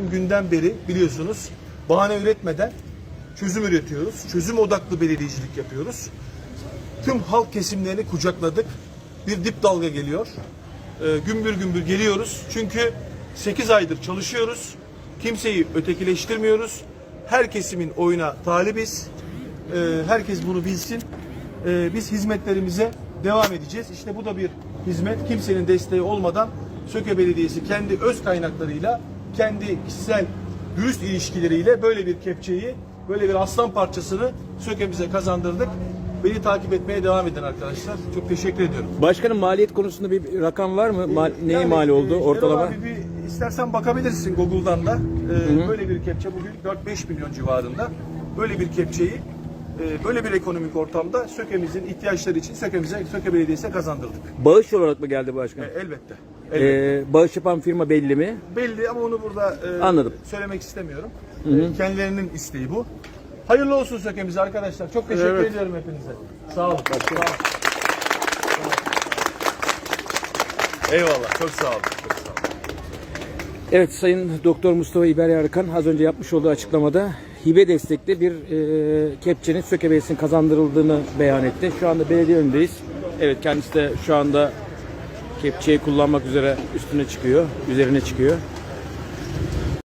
günden beri biliyorsunuz bahane üretmeden çözüm üretiyoruz. Çözüm odaklı belediyecilik yapıyoruz. Tüm halk kesimlerini kucakladık. Bir dip dalga geliyor. Ee, gümbür gümbür geliyoruz. Çünkü 8 aydır çalışıyoruz. Kimseyi ötekileştirmiyoruz. Her kesimin oyuna talibiz. Ee, herkes bunu bilsin. Ee, biz hizmetlerimize devam edeceğiz. İşte bu da bir hizmet. Kimsenin desteği olmadan Söke Belediyesi kendi öz kaynaklarıyla, kendi kişisel dürüst ilişkileriyle böyle bir kepçeyi, böyle bir aslan parçasını Söke'mize kazandırdık. Beni takip etmeye devam edin arkadaşlar. Çok teşekkür ediyorum. Başkanım maliyet konusunda bir rakam var mı? Mal, neye Yani, mal oldu e, ortalama? Abi bir istersen bakabilirsin Google'dan da. Ee, böyle bir kepçe bugün 4-5 milyon civarında. Böyle bir kepçeyi böyle bir ekonomik ortamda Söke'mizin ihtiyaçları için Söke'mize, Söke Belediyesi'ne kazandırdık. Bağış olarak mı geldi başkanım? E, elbette. elbette. Ee, bağış yapan firma belli mi? Belli ama onu burada e, Anladım. söylemek istemiyorum. E, kendilerinin isteği bu. Hayırlı olsun Söke'mize arkadaşlar. Çok teşekkür ediyorum hepinize. Sağ olun. Sağ olun. Eyvallah. Çok sağ olun. Çok sağ olun. Evet Sayın Doktor Mustafa İber Yarkan az önce yapmış olduğu açıklamada hibe destekli bir e, kepçenin Söke Belediyesi'nin kazandırıldığını beyan etti. Şu anda belediye önündeyiz. Evet kendisi de şu anda kepçeyi kullanmak üzere üstüne çıkıyor, üzerine çıkıyor.